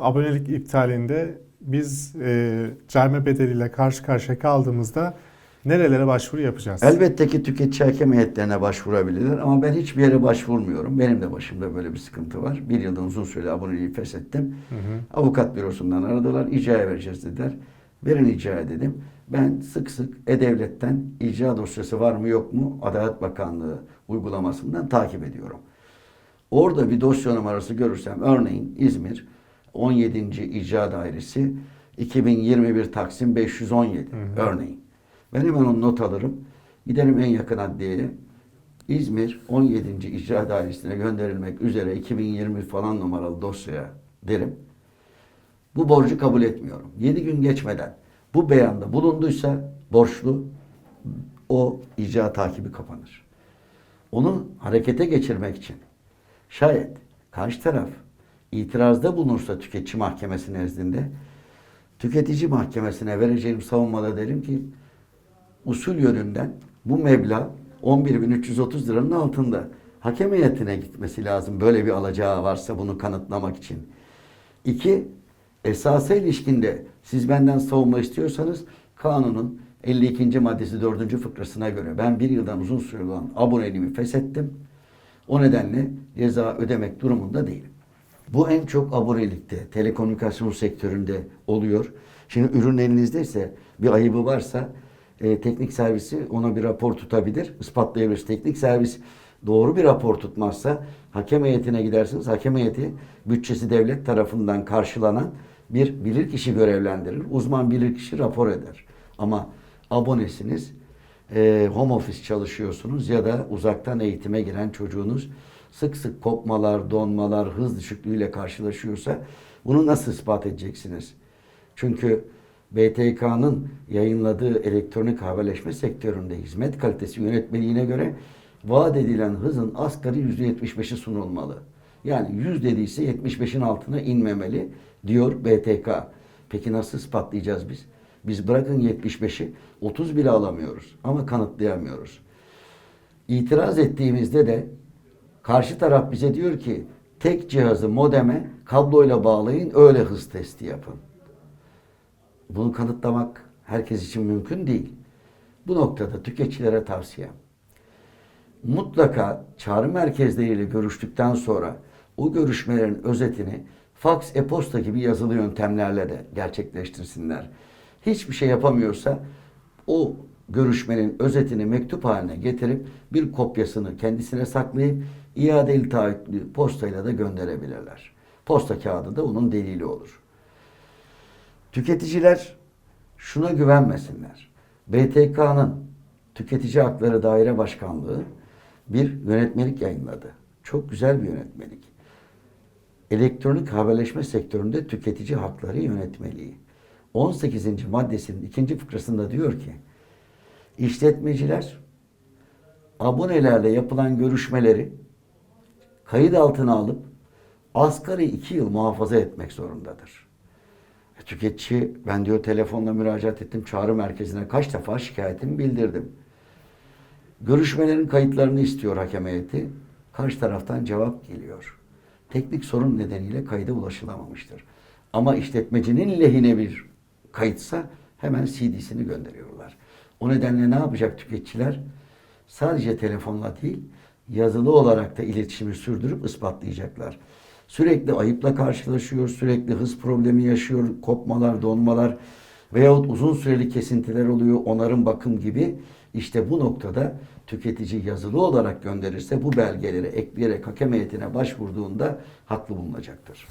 abonelik iptalinde biz e, cayma bedeliyle karşı karşıya kaldığımızda nerelere başvuru yapacağız? Elbette ki tüketici hakem heyetlerine başvurabilirler ama ben hiçbir yere başvurmuyorum. Benim de başımda böyle bir sıkıntı var. Bir yıldan uzun süre aboneliği feshettim. Avukat bürosundan aradılar. icraya vereceğiz dediler. Verin icraya dedim. Ben sık sık E-Devlet'ten icra dosyası var mı yok mu Adalet Bakanlığı uygulamasından takip ediyorum. Orada bir dosya numarası görürsem örneğin İzmir 17. İcra Dairesi 2021 Taksim 517 örneğin. Ben hemen onu not alırım. Giderim en yakın adliyeye. İzmir 17. İcra Dairesi'ne gönderilmek üzere 2020 falan numaralı dosyaya derim. Bu borcu kabul etmiyorum. 7 gün geçmeden bu beyanda bulunduysa borçlu o icra takibi kapanır. Onu harekete geçirmek için şayet karşı taraf itirazda bulunursa tüketici mahkemesi nezdinde tüketici mahkemesine vereceğim savunmada derim ki usul yönünden bu meblağ 11.330 liranın altında. Hakem heyetine gitmesi lazım böyle bir alacağı varsa bunu kanıtlamak için. İki, esasa ilişkinde siz benden savunma istiyorsanız kanunun 52. maddesi 4. fıkrasına göre ben bir yıldan uzun süre olan aboneliğimi feshettim. O nedenle ceza ödemek durumunda değilim. Bu en çok abonelikte, telekomünikasyon sektöründe oluyor. Şimdi ürün elinizdeyse bir ayıbı varsa e, teknik servisi ona bir rapor tutabilir, ispatlayabilir. Teknik servis doğru bir rapor tutmazsa hakem heyetine gidersiniz. Hakem heyeti bütçesi devlet tarafından karşılanan bir bilirkişi görevlendirir. Uzman bilirkişi rapor eder. Ama abonesiniz, e, home office çalışıyorsunuz ya da uzaktan eğitime giren çocuğunuz sık sık kopmalar, donmalar, hız düşüklüğüyle karşılaşıyorsa bunu nasıl ispat edeceksiniz? Çünkü BTK'nın yayınladığı elektronik haberleşme sektöründe hizmet kalitesi yönetmeliğine göre vaat edilen hızın asgari %75'i sunulmalı. Yani 100 dediyse 75'in altına inmemeli diyor BTK. Peki nasıl ispatlayacağız biz? Biz bırakın 75'i 30 bile alamıyoruz ama kanıtlayamıyoruz. İtiraz ettiğimizde de karşı taraf bize diyor ki tek cihazı modeme kabloyla bağlayın öyle hız testi yapın. Bunu kanıtlamak herkes için mümkün değil. Bu noktada tüketicilere tavsiyem. Mutlaka çağrı merkezleriyle görüştükten sonra o görüşmelerin özetini fax, e-posta gibi yazılı yöntemlerle de gerçekleştirsinler. Hiçbir şey yapamıyorsa o görüşmenin özetini mektup haline getirip bir kopyasını kendisine saklayıp iadeli taahhütlü postayla da gönderebilirler. Posta kağıdı da onun delili olur. Tüketiciler şuna güvenmesinler. BTK'nın Tüketici Hakları Daire Başkanlığı bir yönetmelik yayınladı. Çok güzel bir yönetmelik. Elektronik haberleşme sektöründe tüketici hakları yönetmeliği. 18. maddesinin ikinci fıkrasında diyor ki, işletmeciler abonelerle yapılan görüşmeleri kayıt altına alıp asgari iki yıl muhafaza etmek zorundadır. E, Tüketici ben diyor telefonla müracaat ettim çağrı merkezine kaç defa şikayetimi bildirdim. Görüşmelerin kayıtlarını istiyor hakem heyeti. Karşı taraftan cevap geliyor. Teknik sorun nedeniyle kayda ulaşılamamıştır. Ama işletmecinin lehine bir kayıtsa hemen CD'sini gönderiyorlar. O nedenle ne yapacak tüketiciler? Sadece telefonla değil, yazılı olarak da iletişimi sürdürüp ispatlayacaklar. Sürekli ayıpla karşılaşıyor, sürekli hız problemi yaşıyor, kopmalar, donmalar veyahut uzun süreli kesintiler oluyor, onarım bakım gibi. İşte bu noktada tüketici yazılı olarak gönderirse bu belgeleri ekleyerek hakem heyetine başvurduğunda haklı bulunacaktır.